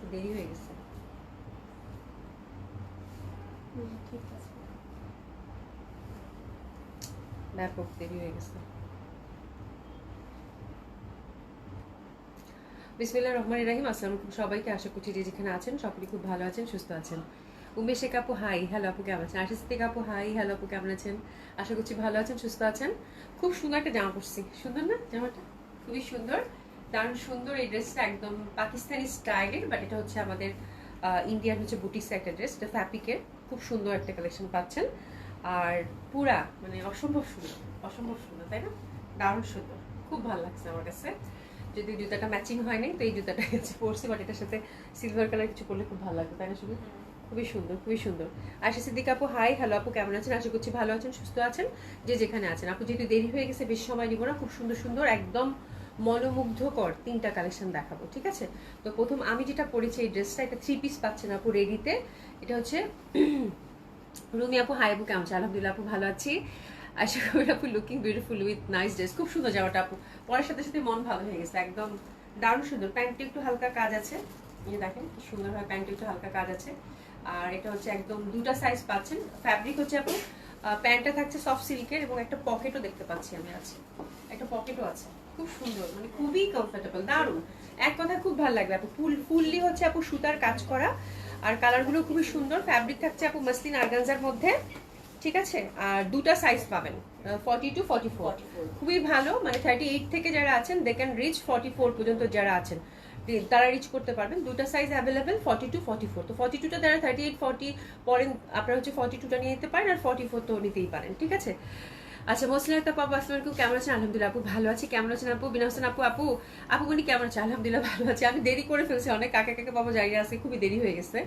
আজকে দেরি হয়ে গেছে। ব্যাপক দেরি হয়ে গেছে। বিসমিল্লাহ রহমান রাহিম, আসসালামু সবাইকে। আশা করছি যে যেখানে আছেন সকলেই খুব ভালো আছেন, সুস্থ আছেন। উমেশ শেখ আপু হাই, হ্যালো আপু, কেমন আছেন? আশিস থেকে আপু হাই, হ্যালো আপু, কেমন আছেন? আশা করছি ভালো আছেন, সুস্থ আছেন। খুব সুন্দর একটা জামা পরছি। সুন্দর না জামাটা? খুবই সুন্দর। দারুণ সুন্দর এই ড্রেসটা একদম পাকিস্তানি স্টাইলের বাট এটা হচ্ছে আমাদের ইন্ডিয়ান হচ্ছে বুটিক্স একটা ড্রেস এটা ফ্যাপিকের খুব সুন্দর একটা কালেকশন পাচ্ছেন। আর পুরা মানে অসম্ভব সুন্দর অসম্ভব সুন্দর তাই না? দারুণ সুন্দর। খুব ভালো লাগছে আমার কাছে। যদি জুতাটা ম্যাচিং হয়নি তো এই জুতাটা হচ্ছে পরছি বাট এটার সাথে সিলভার কালার কিছু করলে খুব ভালো লাগবে তাই না শুধু? খুবই সুন্দর খুবই সুন্দর। আশা সিদ্দিক আপু হাই হ্যালো আপু কেমন আছেন? আশা করছি ভালো আছেন সুস্থ আছেন। যে যেখানে আছেন। আপু যেহেতু দেরি হয়ে গেছে বেশি সময় নিব না। খুব সুন্দর সুন্দর একদম মনোমুগ্ধকর তিনটা কালেকশন দেখাবো, ঠিক আছে? তো প্রথম আমি যেটা পরেছি, এই ড্রেসটা এটা থ্রি পিস পাচ্ছেন আপু রেডিতে এটা হচ্ছে রুমি আপু হাই আপু, কেমন আছে আলহামদুলিল্লাহ আপু ভালো আছি। আশা করি আপু looking beautiful with nice dress খুব সুন্দর জামাটা আপু। পরার সাথে সাথে মন ভালো হয়ে গেছে, একদম দারুণ সুন্দর। প্যান্টটা একটু হালকা কাজ আছে। এই দেখেন, কি সুন্দরভাবে প্যান্টে একটু হালকা কাজ আছে। আর এটা হচ্ছে একদম দুটা সাইজ পাচ্ছেন। ফ্যাব্রিক হচ্ছে আপু প্যান্টটা থাকছে সফট সিল্কের এবং একটা পকেটও দেখতে পাচ্ছি আমি আছে একটা পকেটও আছে। খুব সুন্দর মানে খুবই কমফোর্টেবল দারুণ। এক কথা খুব ভালো লাগবে আপু। ফুল, ফুললি হচ্ছে আপু সুতার কাজ করা। আর কালারগুলো খুবই সুন্দর। ফ্যাব্রিক থাকছে আপু মাসলিন আরগানজার মধ্যে। ঠিক আছে? আর দুটা সাইজ পাবেন ফর্টি টু ফর্টি ফোর খুবই ভালো মানে থার্টি এইট থেকে যারা আছেন they can reach forty four পর্যন্ত যারা আছেন তারা রিচ করতে পারবেন। দুটা size available forty two forty four তো ফর্টি টুটা যারা থার্টি এইট ফর্টি পরেন, আপনারা হচ্ছে ফর্টি টুটা নিয়ে নিতে পারেন আর ফর্টি ফোর তো নিতেই পারেন। ঠিক আছে? আচ্ছা মোসলিনা আপু আপু আসসালামু আলাইকুম। কেমন আছেন? আলহামদুলিল্লাহ আপু ভালো আছে। কেমন আছেন আপু? বিনা হোসেন আপু আপু আপু উনি কেমন আছে আলহামদুলিল্লাহ ভালো আছে। আমি দেরি করে ফেলছি। অনেক কাকে কাকে পাবো জায়গা আছে খুবই দেরি হয়ে গেছে।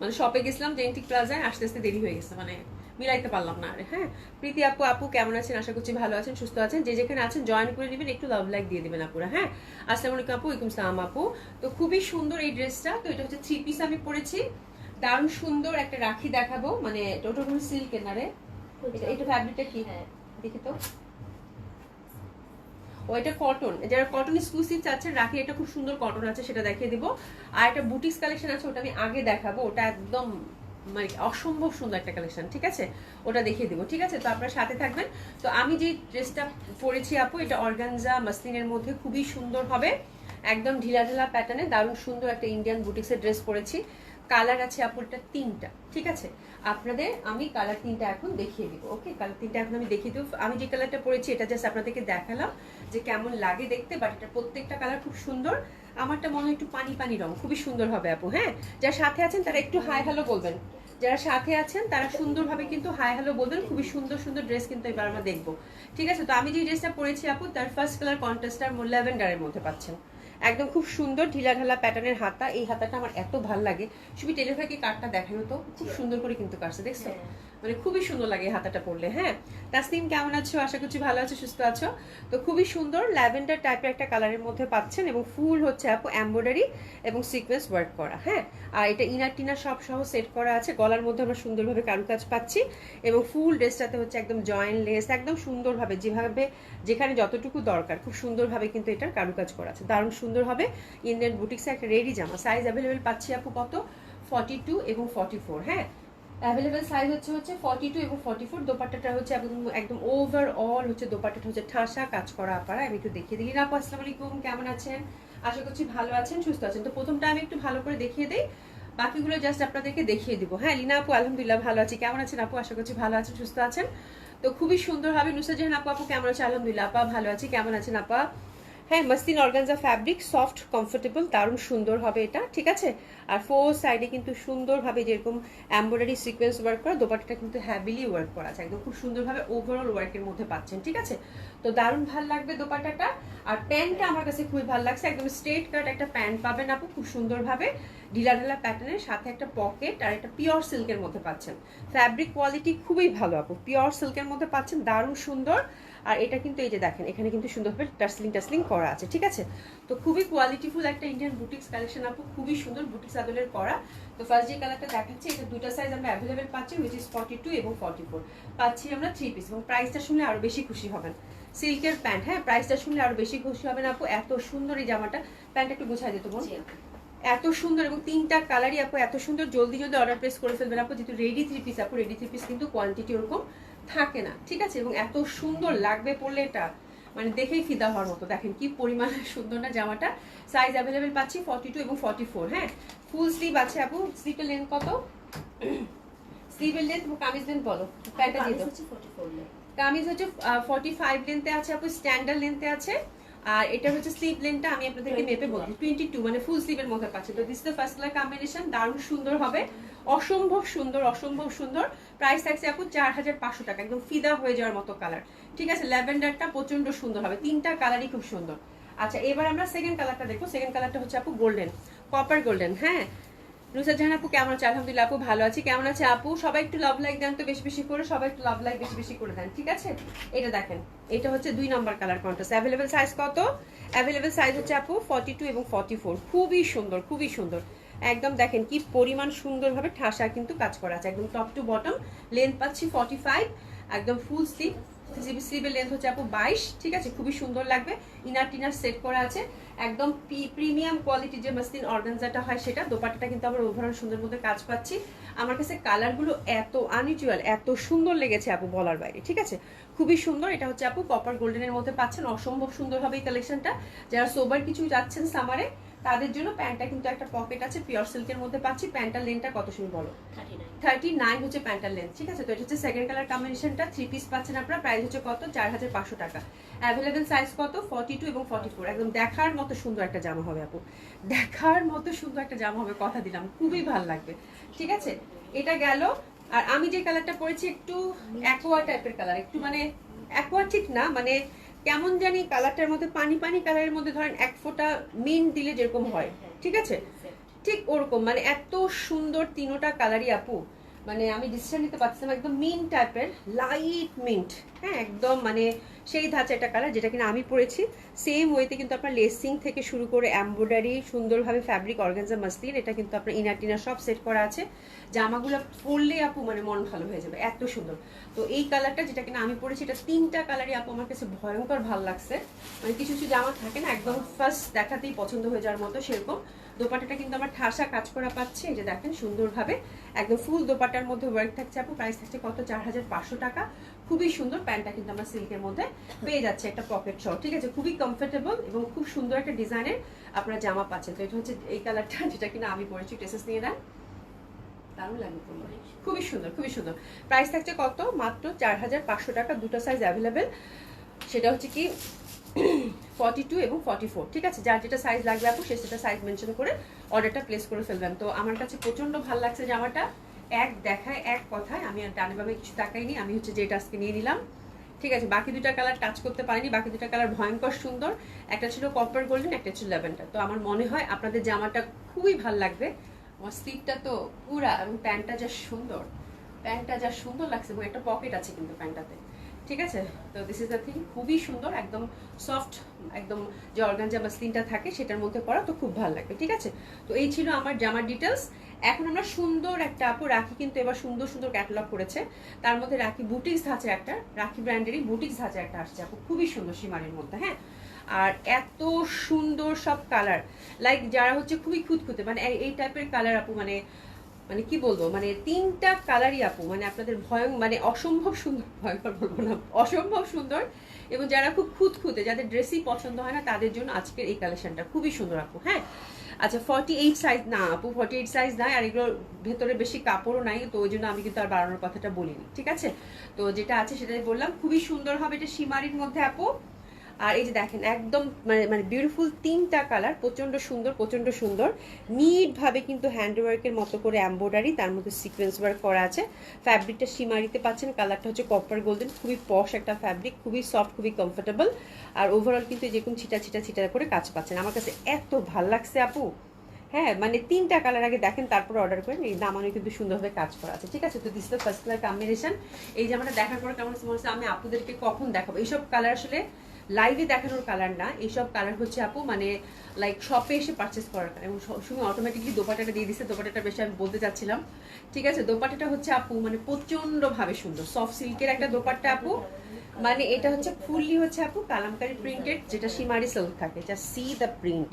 মানে শপে গেছিলাম জেন্টিক প্লাজায় আস্তে আস্তে দেরি হয়ে গেছে। মানে মিলাইতে পারলাম না আরে হ্যাঁ? প্রীতি আপু আপু কেমন আছেন? আশা করছি ভালো আছেন সুস্থ আছেন। যে যেখানে আছেন জয়েন করে নেবেন একটু লাভ লাইক দিয়ে দিবেন আপুরা হ্যাঁ? আসসালামু আলাইকুম আপু ওয়ালাইকুম সালাম আপু। তো খুবই সুন্দর এই ড্রেসটা তো এটা হচ্ছে থ্রি পিস আমি পরেছি। দারুণ সুন্দর একটা রাখি দেখাবো। মানে কোনো সিল্কের না রে? এটা এটা ফ্যাব্রিকটা কি? হ্যাঁ। দেখি তো। ও, এটা কটন যারা কটন এক্সক্লুসিভ চাচ্ছেন রাখি, এটা খুব সুন্দর কটন আছে, সেটা দেখিয়ে দিব। আর একটা বুটিক্স কালেকশন আছে, ওটা আমি আগে দেখাবো। ওটা একদম মানে অসম্ভব সুন্দর একটা কালেকশন ঠিক আছে? ওটা দেখিয়ে দিব, ঠিক আছে? তো আপনার সাথে থাকবেন। তো আমি যে ড্রেসটা পরেছি আপু, এটা অর্গানজা মাসলিনের মধ্যে খুবই সুন্দর হবে। একদম ঢিলা ঢিলা প্যাটার্নে দারুণ সুন্দর একটা ইন্ডিয়ান বুটিক্সের ড্রেস পরেছি। কালার আছে আপুরটা তিনটা, ঠিক আছে? আপনাদের আমি কালার তিনটা এখন দেখিয়ে দিব ওকে কালার তিনটা এখন আমি দেখিয়ে দিব। আমি যে কালারটা পরেছি, এটা জাস্ট আপনাদেরকে দেখালাম যে কেমন লাগে দেখতে বাট এটা প্রত্যেকটা কালার খুব সুন্দর। আমারটা মনে হয় একটু পানি পানি রং খুবই সুন্দর হবে আপু হ্যাঁ? যারা সাথে আছেন, তারা একটু হাই হ্যালো বলবেন। যারা সাথে আছেন, তারা সুন্দরভাবে কিন্তু হাই হ্যালো বলবেন, খুবই সুন্দর সুন্দর ড্রেস কিন্তু এবার আমরা দেখব, ঠিক আছে? তো আমি যে ড্রেসটা পরেছি আপু, তার ফার্স্ট কালার কন্ট্রাস্টার ল্যাভেন্ডারের মধ্যে পাচ্ছেন। একদম খুব সুন্দর ঢিলা ঢালা প্যাটার্নের হাতা। এই হাতাটা আমার এত ভালো লাগে। শুধু টেলিফাইকে কাটটা দেখানো তো। খুব সুন্দর করে কিন্তু কাটছে, দেখছ? হ্যাঁ। মানে খুবই সুন্দর লাগে হাতাটা পরলে হ্যাঁ? তাসনিম, কেমন আছো? আশা করছি ভালো আছো, সুস্থ আছো। তো খুবই সুন্দর ল্যাভেন্ডার টাইপের একটা কালারের মধ্যে পাচ্ছেন এবং ফুল হচ্ছে আপু এমব্রয়ডারি এবং সিকোয়েন্স ওয়ার্ক করা হ্যাঁ? আর এটা ইনার টিনার সব সহ সেট করা আছে। গলার মধ্যে আমরা সুন্দরভাবে কারুকাজ পাচ্ছি এবং ফুল ড্রেসটাতে হচ্ছে একদম জয়েন্ট লেস একদম সুন্দরভাবে যেভাবে, যেখানে যতটুকু দরকার, খুব সুন্দরভাবে কিন্তু এটার কারুকাজ করা আছে। দারুণ সুন্দর হবে। ইন্ডিয়ান বুটিক্সে একটা রেডি জামা। সাইজ অ্যাভেলেবেল পাচ্ছি আপু কত? ফর্টি টু এবং ফর্টি ফোর হ্যাঁ? অ্যাভেলেবেল সাইজ হচ্ছে হচ্ছে ফর্টি টু এবং ফর্টি ফোর দোপাট্টাটা হচ্ছে একদম একদম ওভারঅল হচ্ছে দোপাট্টাটা হচ্ছে ঠাসা কাজ করা আপারা। আমি একটু দেখিয়ে দিই। আপু আসসালামু আলাইকুম। কেমন আছেন? আশা করছি ভালো আছেন, সুস্থ আছেন। তো প্রথমটা আমি একটু ভালো করে দেখিয়ে দিই। বাকিগুলো জাস্ট আপনাদেরকে দেখিয়ে দিব। হ্যাঁ লিনা আপু, আলহামদুলিল্লাহ ভালো আছি। কেমন আছেন আপু? আশা করছি ভালো আছেন, সুস্থ আছেন। তো খুবই সুন্দর হবে নুসা জাহান আপু আপু, কেমন আছে আলহামদুলিল্লাহ আপা, ভালো আছি। কেমন আছেন আপা? হ্যাঁ মাস্তিন অর্গানজা ফ্যাব্রিক সফট কমফোর্টেবল দারুণ সুন্দর হবে এটা, ঠিক আছে? আর ফোর সাইডে কিন্তু সুন্দরভাবে যেরকম এমব্রয়ডারি সিকোয়েন্স ওয়ার্ক করা, দোপাট্টাটা কিন্তু হ্যাভিলি ওয়ার্ক করা আছে, একদম খুব সুন্দরভাবে ওভারঅল ওয়ার্কের মধ্যে পাচ্ছেন, ঠিক আছে? তো দারুণ ভালো লাগবে দোপাট্টাটা। আর প্যান্টটা আমার কাছে খুবই ভালো লাগছে, একদম স্ট্রেট কাট একটা প্যান্ট পাবেন আপু, খুব সুন্দরভাবে। ঢিলা ঢিলা প্যাটার্নের সাথে একটা পকেট আর একটা পিওর সিল্কের মধ্যে পাচ্ছেন। ফ্যাব্রিক কোয়ালিটি খুবই ভালো আপু পিওর সিল্কের মধ্যে পাচ্ছেন, দারুণ সুন্দর। আর এটা কিন্তু এই যে দেখেন এখানে কিন্তু সুন্দরভাবে টাসলিং টাসলিং করা আছে ঠিক আছে? তো খুবই কোয়ালিটিফুল একটা ইন্ডিয়ান বুটিক্স কালেকশন আপু খুবই সুন্দর বুটিক্স আদলের করা। তো ফার্স্ট যে কালারটা দেখাচ্ছি এটা দুটো সাইজ আমরা অ্যাভেলেবেল পাচ্ছি উইচ ইস ফর্টি টু এবং ফর্টি ফোর পাচ্ছি আমরা থ্রি পিস এবং প্রাইসটা শুনলে আরও বেশি খুশি হবেন। সিল্কের প্যান্ট হ্যাঁ প্রাইসটা শুনলে আরও বেশি খুশি হবেন আপু। এত সুন্দর এই জামাটা। প্যান্ট একটু গোছাই দিত বোন এত সুন্দর এবং তিনটা কালারই আপু এত সুন্দর। জলদি জলদি অর্ডার প্লেস করে ফেলবেন আপু যেহেতু রেডি থ্রি পিস আপু রেডি থ্রি পিস কিন্তু কোয়ান্টিটি ওরকম। থাকে না ঠিক আছে? এবং এত সুন্দর লাগবে পরলে এটা মানে দেখেই ফিদা হওয়ার মতো। দেখেন কি পরিমাণে সুন্দর না জামাটা। সাইজ অ্যাভেলেবেল পাচ্ছি ফর্টি টু এবং ফর্টি ফোর হ্যাঁ? ফুল স্লিভ আছে আপু। স্লিভের লেন্থ কত? স্লিভের লেন্থ কামিজ লেন্থ বলো। প্যান্টটা দিয়ে দাও। হচ্ছে 44 লে কামিজ হচ্ছে ফর্টি ফাইভ লেন্থে আছে আপু। স্ট্যান্ডার্ড লেন্থে আছে। আর এটা হচ্ছে স্লিভ লেন্থটা আমি আপনাদেরকে মেপে বলছি টোয়েন্টি টু মানে ফুল স্লিভের মধ্যে পাচ্ছি তো this the first colour combination দারুণ সুন্দর হবে। অসম্ভব সুন্দর অসম্ভব সুন্দর। প্রাইস থাকছে এখন চার হাজার পাঁচশো টাকা। একদম ফিদা হয়ে যাওয়ার মতো কালার ঠিক আছে? ল্যাভেন্ডারটা প্রচণ্ড সুন্দর হবে। তিনটা কালারই খুব সুন্দর। আচ্ছা এবার আমরা সেকেন্ড কালারটা দেখব। সেকেন্ড কালারটা হচ্ছে আপু গোল্ডেন কপার গোল্ডেন হ্যাঁ? নুসার জাহান আপু, কেমন আছে? আলহামদুলিল্লাহ আপু, ভালো আছি। কেমন আছে আপু? সবাই একটু লাভ লাইক দেন তো বেশি বেশি করে, সবাই একটু লাভ লাইক বেশি বেশি করে দেন, ঠিক আছে? এটা দেখেন, এটা হচ্ছে দুই নম্বর কালার কন্ট্রাস্ট অ্যাভেলেবেল সাইজ কত? অ্যাভেলেবেল সাইজ হচ্ছে আপু ফর্টি টু এবং ফর্টি ফোর খুবই সুন্দর খুবই সুন্দর। একদম দেখেন কি পরিমাণ সুন্দরভাবে ঠাসা কিন্তু কাজ করা আছে। একদম টপ টু বটম লেন্থ পাচ্ছি ফর্টি ফাইভ একদম ফুল স্লিভ স্লিভের লেন্থ হচ্ছে আপু বাইশ, ঠিক আছে? খুবই সুন্দর লাগবে। ইনার টিনার সেট করা আছে। একদম প্রিমিয়াম কোয়ালিটির যে মাসলিন অর্গানজাটা হয় সেটা, দোপাট্টাটা কিন্তু আমরা ওভারঅল সুন্দর মধ্যে কাজ পাচ্ছি। আমার কাছে কালারগুলো এত আনইউজুয়াল এত সুন্দর লেগেছে আপু বলার বাইরে, ঠিক আছে? খুবই সুন্দর। এটা হচ্ছে আপু কপার গোল্ডেনের মধ্যে পাচ্ছেন। অসম্ভব সুন্দর হবে এই কালেকশনটা যারা সোবার কিছু যাচ্ছেন সামারে তাদের জন্য প্যান্টটা কিন্তু একটা পকেট আছে পিওর সিল্কের মধ্যে পাচ্ছি। প্যান্টার লেনটা কত শুনি বলো? থার্টি নাইন হচ্ছে প্যান্টার লেন্থ ঠিক আছে? তো এটা হচ্ছে সেকেন্ড কালার কম্বিনেশনটা থ্রি পিস পাচ্ছেন আপনারা। প্রাইস হচ্ছে কত? চার হাজার পাঁচশো টাকা। অ্যাভেলেবেল সাইজ কত? ফর্টি টু এবং ফর্টি ফোর একদম দেখার মতো সুন্দর একটা জামা হবে আপু। দেখার মতো সুন্দর একটা জামা হবে কথা দিলাম। খুবই ভালো লাগবে। ঠিক আছে? এটা গেল। আর আমি যে কালারটা পরেছি একটু অ্যাকোয়া টাইপের কালার একটু মানে অ্যাকোয়া ঠিক না মানে কেমন জানি কালারটার মধ্যে পানি পানি কালারের মধ্যে ধরেন এক ফোঁটা মিন দিলে যেরকম হয়। ঠিক আছে? ঠিক ওরকম। মানে এত সুন্দর তিনোটা কালারই আপু। মানে আমি ডিসিশন নিতে পারছিলাম একদম মিন টাইপের লাইট মিন্ট হ্যাঁ একদম মানে সেই ধাঁচা একটা কালার যেটা কিনা আমি পরেছি। সেম ওয়েতে কিন্তু আপনার লেসিং থেকে শুরু করে এমব্রয়ডারি সুন্দরভাবে ফ্যাব্রিক অর্গানজা মাসলিন এটা কিন্তু আপনার ইনার টিনার সব সেট করা আছে। জামাগুলো পরলে আপু মানে মন ভালো হয়ে যাবে, এত সুন্দর। তো এই কালারটা যেটা কিনা আমি পরেছি, এটা তিনটা কালারই আপু আমার কাছে ভয়ঙ্কর ভালো লাগছে। মানে কিছু কিছু জামা থাকে না, একদম ফার্স্ট দেখাতেই পছন্দ হয়ে যাওয়ার মতো সেরকম। দোপাটাটা কিন্তু আমার ঠাসা কাজ করা পাচ্ছে। এই যে দেখেন, সুন্দরভাবে একদম ফুল দোপাটার মধ্যে ওয়ার্ক থাকছে আপু। প্রাইস থাকছে কত? চার হাজার পাঁচশো টাকা। খুবই সুন্দর প্যান্টটা কিন্তু আমরা সিল্কের মধ্যে পেয়ে যাচ্ছে একটা পকেট সহ ঠিক আছে, খুবই কমফোর্টেবল এবং খুব সুন্দর একটা ডিজাইনের আপনারা জামা পাচ্ছেন। তো এটা হচ্ছে এই কালারটা যেটা কিনা আমি পরেছি ড্রেসেস নিয়ে দেন। খুবই সুন্দর খুবই সুন্দর। প্রাইস থাকছে কত? মাত্র চার হাজার পাঁচশো টাকা। দুটো সাইজ অ্যাভেলেবেল সেটা হচ্ছে কি ফর্টি টু এবং ফর্টি ফোর ঠিক আছে? যার যেটা সাইজ লাগবে আপু, সে সেটা সাইজ মেনশন করে অর্ডারটা প্লেস করে ফেলবেন তো আমার কাছে প্রচণ্ড ভালো লাগছে জামাটা। এক দেখায়, এক কথায়, আমি আর ডানে বামে কিছু তাকাইনি, আমি হচ্ছে যেটা আজকে নিয়ে নিলাম। ঠিক আছে? বাকি দুটা কালার টাচ করতে পারিনি, বাকি দুটা কালার ভয়ঙ্কর সুন্দর। একটা ছিল কপার গোল্ডেন একটা ছিল ল্যাভেন্ডার তো আমার মনে হয় আপনাদের জামাটা খুবই ভালো লাগবে। আমার স্লিপটা তো পুরা, এবং প্যান্টটা যা সুন্দর, প্যান্টটা যা সুন্দর লাগছে, এবং একটা পকেট আছে কিন্তু প্যান্টটাতে। ঠিক আছে? তো দিস ইজ দ্য থিং খুবই সুন্দর, একদম সফট একদম যে অর্গানজা মাসলিনটা থাকে, সেটার মধ্যে করা তো খুব ভালো লাগবে, ঠিক আছে? তো এই ছিল আমার জামার ডিটেলস এখন আমরা সুন্দর একটা আপু, রাখি কিন্তু এবার সুন্দর সুন্দর ক্যাটালগ করেছে। তার মধ্যে রাখি বুটিক্স ধাঁচে একটা, রাখি ব্র্যান্ডেরই বুটিক্স ধাঁচে একটা আসছে আপু, খুবই সুন্দর সীমারের মধ্যে হ্যাঁ? আর এত সুন্দর সব কালার লাইক যারা হচ্ছে খুবই খুঁতখুঁতে মানে এই টাইপের কালার আপু মানে মানে কি বলব মানে তিনটা কালারই আপু মানে আপনাদের ভয়ং মানে অসম্ভব সুন্দর ভয়ঙ্কর বলব না, অসম্ভব সুন্দর এবং যারা খুব খুঁতখুঁতে, যাদের ড্রেসই পছন্দ হয় না, তাদের জন্য আজকের এই কালেকশনটা খুবই সুন্দর আপু হ্যাঁ? আচ্ছা ফর্টি এইট সাইজ না আপু ফর্টি এইট সাইজ নাই, আর এগুলোর ভেতরে বেশি কাপড়ও নাই, তো ওই জন্য আমি কিন্তু আর বাড়ানোর কথাটা বলিনি, ঠিক আছে? তো যেটা আছে সেটাই বললাম, খুবই সুন্দর হবে এটা সীমারির মধ্যে আপু। আর এই যে দেখেন, একদম মানে মানে বিউটিফুল তিনটা কালার প্রচণ্ড সুন্দর প্রচণ্ড সুন্দর। নিট ভাবে কিন্তু হ্যান্ডওয়ার্কের মতো করে এম্ব্রয়ডারি তার মধ্যে সিকোয়েন্স ওয়ার্ক করা আছে। ফ্যাব্রিকটা সীমারিতে পাচ্ছেন কালারটা হচ্ছে কপার গোল্ডেন খুবই পশ একটা ফ্যাব্রিক খুবই সফট খুবই কমফোর্টেবল আর ওভারঅল কিন্তু যেরকম ছিটা ছিটা ছিটা করে কাজ পাচ্ছেন। আমার কাছে এত ভালো লাগছে আপু। হ্যাঁ মানে তিনটা কালার আগে দেখেন, তারপর অর্ডার করেন। এই দামানো কিন্তু সুন্দরভাবে কাজ করা আছে। ঠিক আছে, তো দিস ফার্স্ট কালার কম্বিনেশন এই জামাটা দেখার পর কেমন হচ্ছে আমি আপুদেরকে কখন দেখাবো? এইসব কালার আসলে লাইভে দেখানোর কালার না। এইসব কালার হচ্ছে আপু মানে লাইক শপে এসে পারচেস করার কালার এবং সবসময় অটোমেটিকলি দোপাটাটা দিয়ে দিচ্ছে দোপাটাটা বেশি আমি বলতে চাচ্ছিলাম। ঠিক আছে দোপাটাটা হচ্ছে আপু মানে প্রচণ্ড ভাবে সুন্দর। সফট সিল্কের একটা দোপাট্টা আপু। মানে এটা হচ্ছে ফুললি হচ্ছে আপু কালামকারি প্রিন্টেড যেটা সীমারি সিল্ক থাকে। যা সি দ্য প্রিন্ট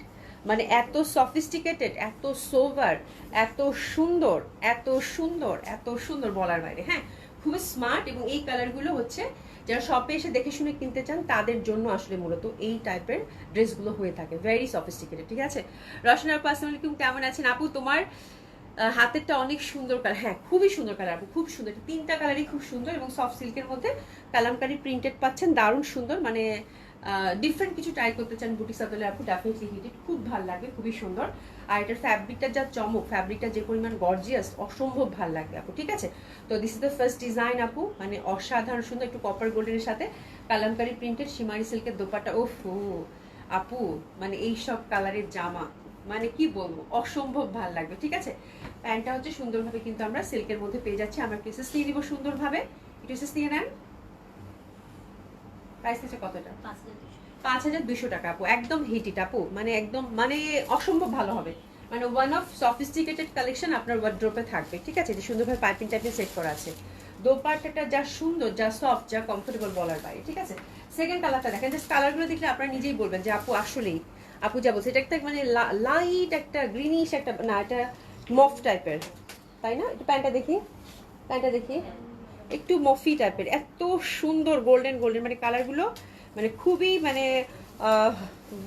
মানে এত সফিস্টিকেটেড এত সোভার এত সুন্দর এত সুন্দর এত সুন্দর বলার বাইরে। হ্যাঁ খুবই স্মার্ট এবং এই কালারগুলো হচ্ছে যারা শপে এসে দেখে শুনে কিনতে চান, তাদের জন্য আসলে মূলত এই টাইপের ড্রেসগুলো হয়ে থাকে। ভেরি সফিস্টিকেটেড ঠিক আছে? রসনা আপু আসসালামাইকুম কেমন আছেন? আপু, তোমার হাতেরটা অনেক সুন্দর কালার হ্যাঁ খুবই সুন্দর কালার আপু, খুব সুন্দর। তিনটা কালারই খুব সুন্দর এবং সফট সিল্কের মধ্যে কালামকারি প্রিন্টেড পাচ্ছেন, দারুণ সুন্দর। মানে ডিফারেন্ট কিছু ট্রাই করতে চান বুটি সাদলে আপু ডেফিনেটলি হিটেড খুব ভালো লাগবে খুবই সুন্দর। আর এটার ফ্যাব্রিকটা যা চমক ফ্যাব্রিকটা যে পরিমাণ গর্জিয়াস অসম্ভব ভালো লাগবে আপু, ঠিক আছে? তো this is the first design আপু মানে অসাধারণ সুন্দর, একটু কপার গোল্ডেনের সাথে কালামকারি প্রিন্টেড সিমারি সিল্কের দোপাটা ওফ, আপু মানে এই সব কালারের জামা মানে কি বলব, অসম্ভব ভালো লাগবে, ঠিক আছে? প্যান্টটা হচ্ছে সুন্দরভাবে কিন্তু আমরা সিল্কের মধ্যে পেয়ে যাচ্ছি। আমরা পিসেস নিয়ে নিব সুন্দরভাবে। একটু পিসেস নিয়ে নেন। প্রাইস হচ্ছে কতটা? পাঁচ হাজার দুশো টাকা। আপু একদম হিটিট আপু। মানে একদম মানে অসম্ভব ভালো হবে। মানে ওয়ান অফ সফিস্টিকেটেড কালেকশন আপনার ওয়ার্ড্রোপে থাকবে ঠিক আছে? যে সুন্দরভাবে পাইপিং টাইপিং সেট করা আছে। দোপাট্টাটা যা সুন্দর যা সফট যা কমফোর্টেবল বলার বাইরে ঠিক আছে? সেকেন্ড কালারটা দেখেন জাস্ট কালারগুলো দেখলে আপনারা নিজেই বলবেন যে আপু আসলেই। আপু যা বলছে এটা একটা মানে লাইট একটা গ্রিনিশ একটা না এটা মফ টাইপের তাই না? একটু প্যান্টটা দেখি প্যান্টটা দেখি। একটু মফি টাইপের, এত সুন্দর গোল্ডেন গোল্ডেন মানে কালারগুলো মানে খুবই মানে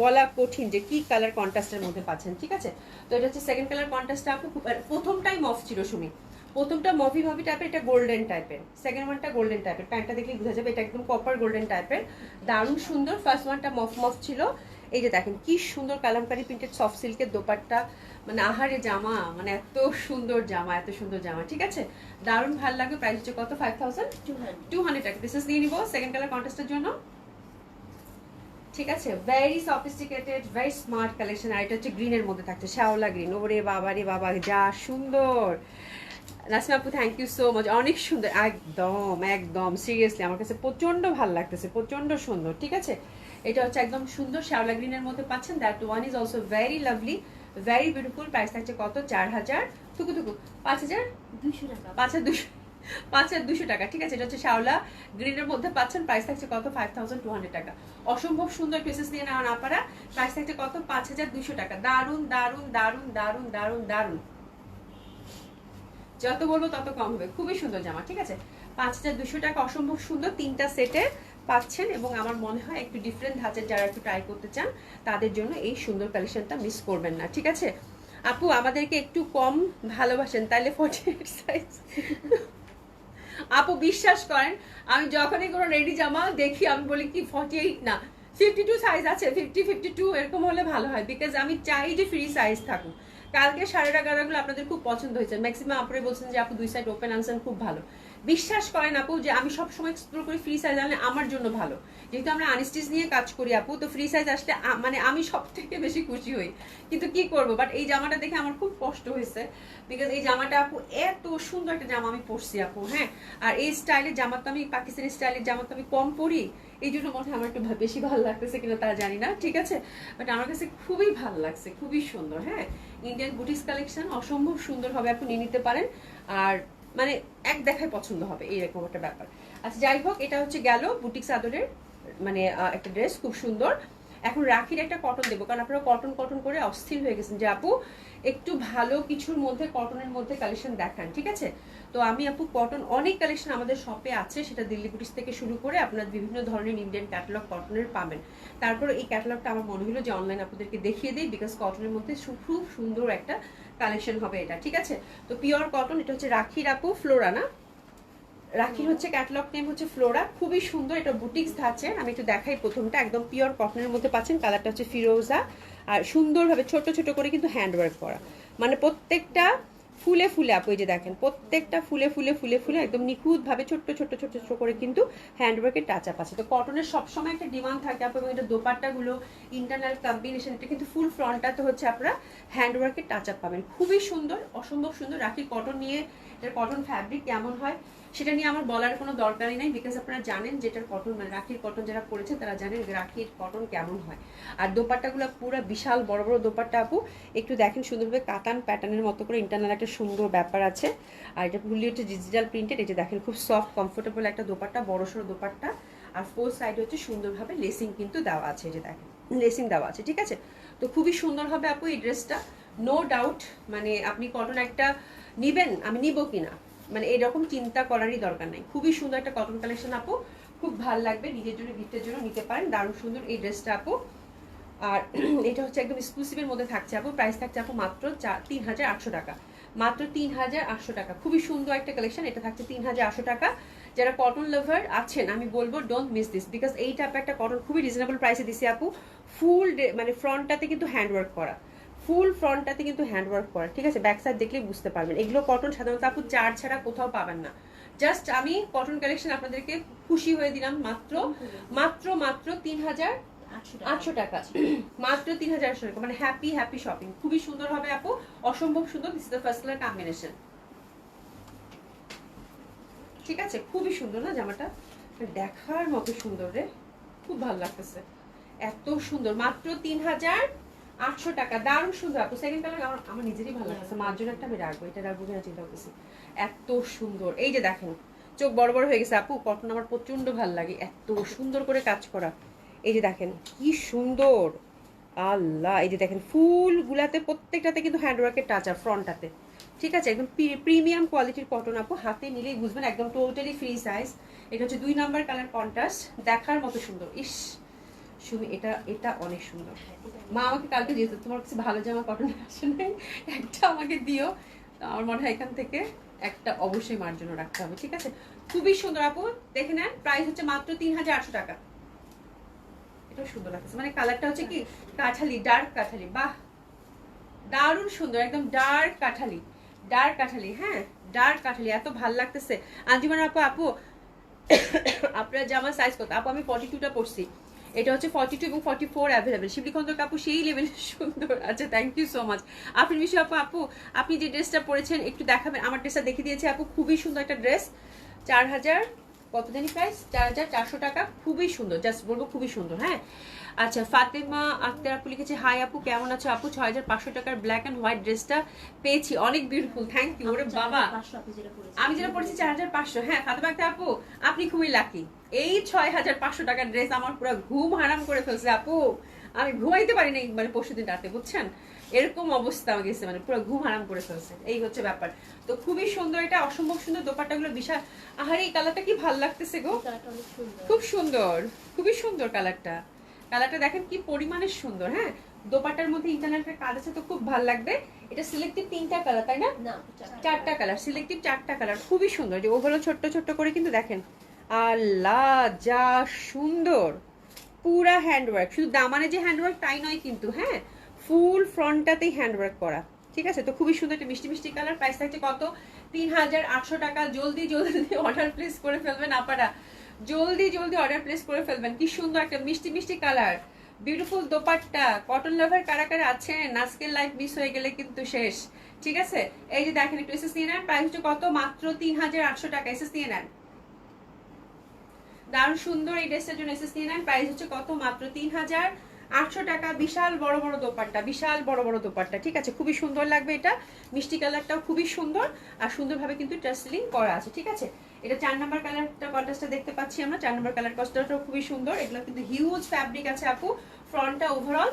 বলা কঠিন যে কি কালার কন্ট্রাস্টের মধ্যে পাচ্ছেন, ঠিক আছে? তো এটা হচ্ছে সেকেন্ড কালার কন্ট্রাস্টটা আপু প্রথমটাই মফ ছিল শুনি প্রথমটা মফি মফি টাইপের এটা গোল্ডেন টাইপের সেকেন্ড ওয়ানটা গোল্ডেন টাইপের প্যান্টটা দেখলে বোঝা যাবে এটা একদম কপার গোল্ডেন টাইপের দারুণ সুন্দর ফার্স্ট ওয়ানটা মফ মফ ছিল। এই যে দেখেন, কি সুন্দর কালামকারি প্রিন্টেড সফট সিল্কের দোপাট্টা মানে আহারে জামা মানে এত সুন্দর জামা, এত সুন্দর জামা, ঠিক আছে? দারুণ ভালো লাগবে প্রাইস হচ্ছে কত? ফাইভ থাউজেন্ড টু হান্ড্রেড টাকা। পিসেস নিবো সেকেন্ড কালার কন্টেস্টের জন্য। ঠিক আছে? Very sophisticated very smart collection আর এটা হচ্ছে গ্রিনের মধ্যে থাকছে, শ্যাওলা গ্রিন ওরে বাবা রে বাবা, যা সুন্দর! Nasima thank you so much অনেক সুন্দর, একদম একদম। সিরিয়াসলি আমার কাছে প্রচণ্ড ভালো লাগতেছে প্রচণ্ড সুন্দর, ঠিক আছে? এটা হচ্ছে একদম সুন্দর, শ্যাওলা গ্রিনের মধ্যে পাচ্ছেন। That one is also very lovely very beautiful price থাকছে কত? চার হাজার টুকু টুকু পাঁচ হাজার? দুশো টাকা। পাঁচ হাজার দুশো পাঁচ হাজার দুশো টাকা ঠিক আছে? এটা হচ্ছে শাওলা গ্রিনের মধ্যে পাচ্ছেন প্রাইস থাকছে কত? ফাইভ থাউজেন্ড টু হান্ড্রেড টাকা। অসম্ভব সুন্দর পিসেস নিয়ে নেওয়া না পারা প্রাইস থাকছে কত? পাঁচ হাজার দুশো টাকা। দারুণ দারুণ দারুণ দারুণ দারুণ দারুণ যত বলব তত কম হবে। খুবই সুন্দর জামা ঠিক আছে? পাঁচ হাজার দুশো টাকা অসম্ভব সুন্দর তিনটা সেটে পাচ্ছেন এবং আমার মনে হয় একটু ডিফারেন্ট ধাঁচের যারা একটু ট্রাই করতে চান, তাদের জন্য এই সুন্দর কালেকশনটা মিস করবেন না, ঠিক আছে? আপু, আমাদেরকে একটু কম ভালোবাসেন তাহলে ফর্টি এইট সাইজ আপু, বিশ্বাস করেন, আমি যখনই কোনো রেডি জামা দেখি, আমি বলি কি ফর্টি এইট না ফিফটি টু সাইজ আছে ফিফটি ফিফটি টু এরকম হলে ভালো হয় বিকজ আমি চাই যে ফ্রি সাইজ থাকুক। কালকে সাড়ে টাকাগুলো আপনাদের খুব পছন্দ হয়েছে। ম্যাক্সিমাম আপনারা বলছেন যে আপু দুই সাইড ওপেন আনছেন খুব ভালো। বিশ্বাস করেন আপু যে আমি সবসময় এক্সপ্লোর করি ফ্রি সাইজ আনলে আমার জন্য ভালো। যেহেতু আমরা আনস্টিচ নিয়ে কাজ করি আপু, তো ফ্রি সাইজ আসলে মানে আমি সব থেকে বেশি খুশি হই। কিন্তু কি করব? বাট এই জামাটা দেখে আমার খুব কষ্ট হয়েছে। বিকজ এই জামাটা আপু এত সুন্দর একটা জামা আমি পরছি আপু হ্যাঁ? আর এই স্টাইলের জামা তো আমি, পাকিস্তানি স্টাইলের জামা তো আমি কম পরি। এই জন্য মনে হয় আমার একটু বেশি ভালো লাগতেছে কিনা তা জানি না, ঠিক আছে? বাট আমার কাছে খুবই ভালো লাগছে, খুবই সুন্দর হ্যাঁ? ইন্ডিয়ান বুটিক্স কালেকশন অসম্ভব সুন্দর হবে আপনি নিতে পারেন। আর মানে এক দেখায় পছন্দ হবে এইরকম একটা ব্যাপার। আচ্ছা যাই হোক, এটা হচ্ছে গেল বুটিক্স আদরের মানে একটা ড্রেস খুব সুন্দর। এখন রাখির একটা কটন দেবো। কারণ আপনারা কটন কটন করে অস্থির হয়ে গেছেন। যে আপু, একটু ভালো কিছুর মধ্যে কটনের মধ্যে কালেকশন দেখান, ঠিক আছে? তো আমি আপু কটন অনেক কালেকশন আমাদের শপে আছে। সেটা দিল্লি বুটিক্স থেকে শুরু করে আপনার বিভিন্ন ধরনের ইন্ডিয়ান ক্যাটালগ কটনের পাবেন। তারপর এই ক্যাটালগটা আমার মনে হলো যে অনলাইন আপনাদেরকে দেখিয়ে দিই বিকজ কটনের মধ্যে খুব সুন্দর একটা কালেকশন হবে এটা, ঠিক আছে? তো পিওর কটন এটা হচ্ছে রাখির আপু ফ্লোরা না রাখির হচ্ছে ক্যাটালগ নেম হচ্ছে ফ্লোরা খুবই সুন্দর, এটা বুটিক্স ধাঁচের। আমি একটু দেখাই প্রথমটা, একদম পিওর কটনের মধ্যে পাচ্ছেন। কালারটা হচ্ছে ফিরোজা আর সুন্দরভাবে ছোট ছোট করে কিন্তু হ্যান্ড ওয়ার্ক করা। মানে প্রত্যেকটা ফুলে ফুলে, আপু, এই যে দেখেন, প্রত্যেকটা ফুলে ফুলে ফুলে ফুলে একদম নিখুঁতভাবে ছোট্ট ছোট্ট ছোট্ট ছোট করে কিন্তু হ্যান্ডওয়ার্কের টাচ আপ আছে। তো কটনের সবসময় একটা ডিমান্ড থাকে, আপু, এবং এটা দোপাট্টাগুলো ইন্টারনাল কম্বিনেশন এটা কিন্তু ফুল ফ্রন্টটাতে হচ্ছে আপনারা হ্যান্ডওয়ার্কের টাচ আপ পাবেন। খুবই সুন্দর, অসম্ভব সুন্দর রাখি কটন নিয়ে এটার কটন ফ্যাব্রিক কেমন হয়, সেটা নিয়ে আমার বলার কোনো দরকারই নাই বিকজ আপনারা জানেন যেটার কটন মানে রাখির কটন যারা পড়েছে তারা জানেন রাখির কটন কেমন হয়। আর দোপাট্টাগুলো পুরো বিশাল বড় বড় দোপাট্টা আপু, একটু দেখেন সুন্দরভাবে কাতান প্যাটার্নের মতো করে ইন্টারনাল একটা সুন্দর ব্যাপার আছে। আর এটা ফুললি হচ্ছে ডিজিটাল প্রিন্টেড এটা দেখেন খুব সফট কমফোর্টেবল একটা দোপাট্টা, বড় সড়ো দোপাট্টা। আর ফোর সাইড হচ্ছে সুন্দরভাবে লেসিং কিন্তু দেওয়া আছে যে দেখেন লেসিং দেওয়া আছে, ঠিক আছে? তো খুবই সুন্দর হবে আপু এই ড্রেসটা নো ডাউট মানে আপনি কটন একটা নিবেন? আমি নিব কিনা মানে এরকম চিন্তা করারই দরকার নাই। খুবই সুন্দর একটা কটন কালেকশন আপু। খুব ভালো লাগবে নিজের জন্য গিফটের জন্য নিতে পারেন। দারুণ সুন্দর এই ড্রেসটা আপু। আর এটা হচ্ছে একদম এক্সক্লুসিভের মধ্যে থাকছে আপু। প্রাইস থাকছে আপু মাত্র তিন হাজার আটশো টাকা। মাত্র তিন হাজার আটশো টাকা। খুবই সুন্দর একটা কালেকশন এটা থাকছে তিন হাজার আটশো টাকা। যারা কটন লাভার আছেন, আমি বলব ডোন্ট মিস দিস বিকজ এইটা টাইপ একটা কটন খুবই রিজনেবল প্রাইসে দিছি আপু। ফুল মানে ফ্রন্টটাতে কিন্তু হ্যান্ডওয়ার্ক করা। ফুল ফ্রন্টটাতে কিন্তু হ্যান্ডওয়ার্ক করা, ঠিক আছে? ব্যাক সাইড দেখলেই বুঝতে পারবেন। এগুলো কটন সাধারণত আপু চার ছাড়া কোথাও পাবেন না। জাস্ট আমি কটন কালেকশন আপনাদেরকে খুশি হয়ে দিলাম মাত্র মাত্র মাত্র তিন হাজার আটশো টাকা। মাত্র তিন হাজার আটশো টাকা। মানে হ্যাপি হ্যাপি শপিং খুবই সুন্দর হবে আপু। অসম্ভব সুন্দর। This the first colour combination ঠিক আছে? খুবই সুন্দর না জামাটা? দেখার মতো সুন্দর রে। খুব ভালো লাগতেছে। এত সুন্দর। মাত্র তিন হাজার আটশো টাকা, দারুণ সুন্দর আপু। সেকেন্ড কালার আমার আমার নিজেরই ভালো লাগছে। মার জন্য একটা আমি রাখব, এটা রাখব কিনা চিন্তা করতেছি। এত সুন্দর। এই যে দেখেন, চোখ বড় বড় হয়ে গেছে আপু কটন আমার প্রচণ্ড ভালো লাগে এত সুন্দর করে কাজ করা। এই যে দেখেন, কি সুন্দর। আল্লাহ, এই যে দেখেন, ফুলগুলাতে প্রত্যেকটাতে কিন্তু হ্যান্ডওয়ার্কের টাচ আর ফ্রন্টটাতে ঠিক আছে? একদম প্রিমিয়াম কোয়ালিটির কটন আপু, হাতে নিলেই বুঝবেন, একদম টোটালি ফ্রি সাইজ এটা হচ্ছে দুই নাম্বার কালার কন্ট্রাস্ট দেখার মতো সুন্দর। ইস সুমি, এটা এটা অনেক সুন্দর। মা আমাকে কালকে দিয়েছে তোমার কাছে ভালো জামা কটন আসে নাই? একটা আমাকে দিও। আমার মনে হয় এখান থেকে একটা অবশ্যই মার জন্য রাখতে হবে, ঠিক আছে? খুবই সুন্দর আপু, দেখে নেন প্রাইস হচ্ছে মাত্র তিন হাজার আটশো টাকা। এটাও সুন্দর লাগছে। মানে কালারটা হচ্ছে কি? কাঠালি ডার্ক কাঠালি। বাহ! দারুণ সুন্দর, একদম ডার্ক কাঠালি। ডার্ক কাঠালি হ্যাঁ? ডার্ক কাঠালি, এত ভালো লাগতেছে। আঞ্জুমান আপু আপু, আপনার জামার সাইজ কত? আপু, আমি ফর্টি টুটা পড়ছি এটা হচ্ছে ফর্টি টু এবং ফর্টি ফোর অ্যাভেলেবেল শিবলিখন্ত কাপু সেই লেভেল সুন্দর আচ্ছা থ্যাংক ইউ সো মাচ আপনি মিশু আপু আপু আপনি যে ড্রেসটা পরেছেন একটু দেখাবেন। আমার ড্রেসটা দেখিয়ে দিয়েছে আপু খুবই সুন্দর একটা ড্রেস চার হাজার কত জানি প্রাইস চার হাজার চারশো টাকা খুবই সুন্দর। জাস্ট বলব খুবই সুন্দর হ্যাঁ? আচ্ছা ফাতেমা আক্তার আপু লিখেছে হাই আপু কেমন আছো আপু? ছয় হাজার পাঁচশো টাকার ব্ল্যাক অ্যান্ড হোয়াইট ড্রেসটা পেয়েছি। অনেক বিউটিফুল থ্যাংক ইউ ওরে বাবা। আমি যেটা পড়েছি চার হাজার পাঁচশো। হ্যাঁ ফাতেমা আক্তার আপু আপনি খুবই লাকি এই ছয় হাজার পাঁচশো টাকার ড্রেস আমার পুরো ঘুম হারাম করে ফেলছে আপু। আমি ঘুমাইতে পারি নাই মানে পরশু দিন রাতে বুঝছেন? এরকম অবস্থা আমার গেছে মানে পুরো ঘুম হারাম করে ফেলছে। এই হচ্ছে ব্যাপার। তো খুবই সুন্দর এটা অসম্ভব সুন্দর দোপাট্টাগুলো বিশাল। আহারে এই কালারটা কি ভালো লাগতেছে গো? খুব সুন্দর খুবই সুন্দর কালারটা কালারটা দেখেন কি পরিমাণে সুন্দর হ্যাঁ? দোপাট্টার মধ্যে ইন্টারনেটের কাজ আছে তো খুব ভালো লাগবে। এটা সিলেক্টিভ তিনটা কালার তাই না? না চারটা কালার সিলেক্টিভ চারটা কালার খুবই সুন্দর। যে ওগুলো ছোট্ট ছোট্ট করে কিন্তু দেখেন আল্লাহ, যা সুন্দর। পুরা হ্যান্ডওয়ার্ক শুধু দামানে যে হ্যান্ডওয়ার্ক তাই নয় কিন্তু হ্যাঁ? ফুল ফ্রন্টটাতেই হ্যান্ডওয়ার্ক করা, ঠিক আছে? তো খুবই সুন্দর একটা মিষ্টি মিষ্টি কালার প্রাইস থাকছে কত? তিন হাজার আটশো টাকা, জলদি জলদি অর্ডার প্লেস করে ফেলবেন আপারা। জলদি জলদি অর্ডার প্লেস করে ফেলবেন, কি সুন্দর একটা মিষ্টি মিষ্টি colour beautiful dupatta cotton lover কারা কারা আছেন? আজকের লাইফ মিস হয়ে গেলে কিন্তু শেষ, ঠিক আছে? এই যে দেখেন, একটু এসএস নিয়ে নেন প্রাইস কত? মাত্র তিন হাজার আটশো টাকা এসএস নিয়ে নেন দারুণ সুন্দর এই ড্রেসটার জন্য এসএস নিয়ে নেন। প্রাইস হচ্ছে কত? মাত্র তিন হাজার আটশো টাকা। বিশাল বড় বড় দোপাট্টা বিশাল বড় বড় দোপাট্টা। ঠিক আছে? খুবই সুন্দর লাগবে এটা। মিষ্টি কালারটাও খুবই সুন্দর। আর সুন্দরভাবে কিন্তু টাসলিং করা আছে। ঠিক আছে? এটা চার নাম্বার কালারটা কন্ট্রাস্টটা দেখতে পাচ্ছি আমরা। চার নাম্বার কালার কস্টটাও খুবই সুন্দর। এগুলো কিন্তু হিউজ ফ্যাব্রিক আছে আপু। ফ্রন্টটা ওভারঅল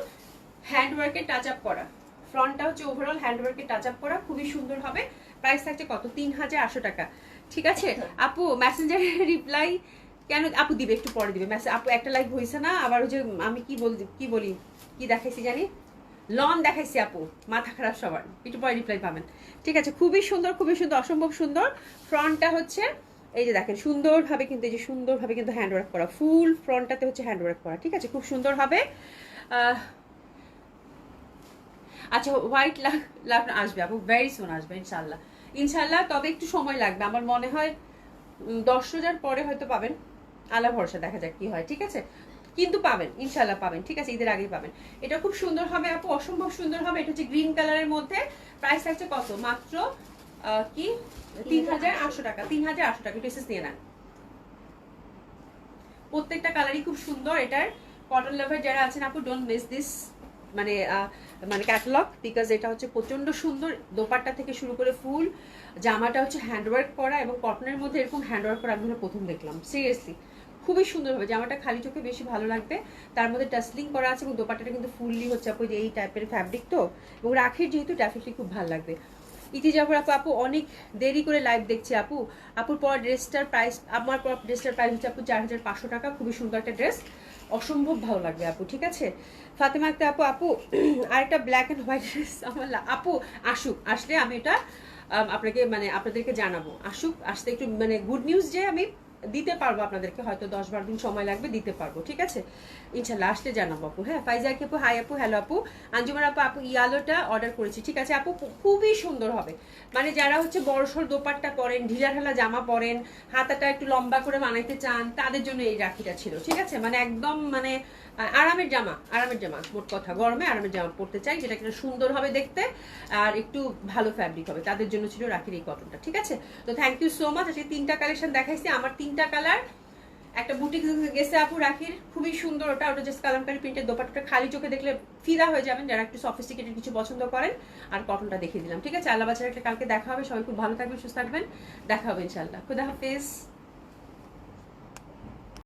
হ্যান্ডওয়ার্কের টাচ আপ করা। ফ্রন্টটা হচ্ছে ওভারঅল হ্যান্ডওয়ার্কের টাচ আপ করা। খুবই সুন্দর হবে। প্রাইস থাকছে কত? তিন হাজার আটশো টাকা। ঠিক আছে? আপু মেসেঞ্জারের রিপ্লাই কেন আপু দিবে? একটু পরে দিবে। মেসেজ আপু একটা লাইভ হয়েছে না, আবার ওই যে আমি কি বল, কি বলি, কি দেখাইছি জানি? লন দেখাইছি আপু, মাথা খারাপ সবার। একটু পরে রিপ্লাই পাবেন। ঠিক আছে, খুবই সুন্দর খুবই সুন্দর, অসম্ভব সুন্দর। ফ্রন্টটা হচ্ছে, এই যে দেখেন, সুন্দরভাবে কিন্তু, এই যে সুন্দরভাবে কিন্তু হ্যান্ডওয়ার্ক করা। ফুল ফ্রন্টটাতে হচ্ছে হ্যান্ডওয়ার্ক করা। ঠিক আছে, খুব সুন্দর হবে। আচ্ছা হোয়াইট লাভ লাভ আসবে আপু ভেরি সুন আসবে ইনশাল্লাহ ইনশাল্লাহ তবে একটু সময় লাগবে। আমার মনে হয় দশ হাজার পরে হয়তো পাবেন। আলা ভরসা দেখা যাক কি হয়, ঠিক আছে? কিন্তু পাবেন ইনশাল্লাহ পাবেন, ঠিক আছে? ঈদের আগেই পাবেন। এটা খুব সুন্দর হবে আপু, অসম্ভব সুন্দর হবে। এটা হচ্ছে গ্রিন কালারের মধ্যে। প্রাইস থাকছে কত? মাত্র কি? তিন হাজার আটশো টাকা, তিন হাজার আটশো টাকা। একটু নিয়ে নেন। প্রত্যেকটা কালারই খুব সুন্দর। এটার কটন লাভার যারা আছেন আপু ডোন্ট মিস দিস মানে মানে ক্যাটালগ বিকজ এটা হচ্ছে প্রচণ্ড সুন্দর। দোপাট্টা থেকে শুরু করে ফুল, জামাটা হচ্ছে হ্যান্ডওয়ার্ক করা এবং কটনের মধ্যে এরকম হ্যান্ডওয়ার্ক করা আমি প্রথম দেখলাম। সিরিয়াসলি খুবই সুন্দর হবে জামাটা খালি চোখে বেশি ভালো লাগবে। তার মধ্যে টাসলিং করা আছে এবং দোপাট্টাটা কিন্তু ফুললি হচ্ছে আপু যে এই টাইপের ফ্যাব্রিক তো। এবং রাখির যেহেতু ডেফিনেটলি খুব ভালো লাগবে। ইতি যাবার আপু আপু অনেক দেরি করে লাইভ দেখছি আপু। আপুর পর ড্রেসটার প্রাইস আমার পর ড্রেসটার প্রাইস হচ্ছে আপু চার হাজার পাঁচশো টাকা। খুবই সুন্দর একটা ড্রেস। অসম্ভব ভালো লাগবে আপু, ঠিক আছে? ফাতেমা একটা আপু আপু আর একটা ব্ল্যাক অ্যান্ড হোয়াইট ড্রেস আমার আপু, আসুক। আসলে আমি এটা আপনাকে মানে আপনাদেরকে জানাব। আসুক, আসতে একটু মানে গুড নিউজ যে আমি দিতে পারব আপনাদেরকে হয়তো দশ বারো দিন সময় লাগবে দিতে পারব ঠিক আছে? ইনশাল্লাহ আসলে জানাব আপু। হ্যাঁ ফাইজা কি আপু? হাই আপু হ্যালো আপু। আঞ্জুমার আপু আপু ইয়ালোটা অর্ডার করেছি, ঠিক আছে? আপু, খুবই সুন্দর হবে। মানে যারা হচ্ছে বড়সড় দোপাট্টা পরেন, ঢিলা ঢালা জামা পরেন, হাতাটা একটু লম্বা করে বানাইতে চান, তাদের জন্য এই রাখিটা ছিল, ঠিক আছে? মানে একদম মানে আরামের জামা আরামের জামা, মোট কথা। গরমে আরামের জামা পরতে চাই, যেটা কিনা সুন্দর হবে দেখতে, আর একটু ভালো ফ্যাব্রিক হবে। তাদের জন্য ছিল রাখির এই কটনটা ঠিক আছে? তো থ্যাংক ইউ সো মাচ আজকে তিনটা কালেকশন দেখাইছি। আমার তিনটা কালার একটা বুটিক গেছে আপু রাখির, খুবই সুন্দর ওটা ওটা জাস্ট কালামকারি প্রিন্টের দোপাটা খালি চোখে দেখলে ফিদা হয়ে যাবেন, যারা একটু সফিস্টিকেটেড কিছু পছন্দ করেন, আর কটনটা দেখিয়ে দিলাম, ঠিক আছে? আল্লাহ বাজার কালকে দেখা হবে, সবাই খুব ভালো থাকবেন, সুস্থ থাকবেন, দেখা হবে ইনশাল্লাহ খুদা হাফিজ।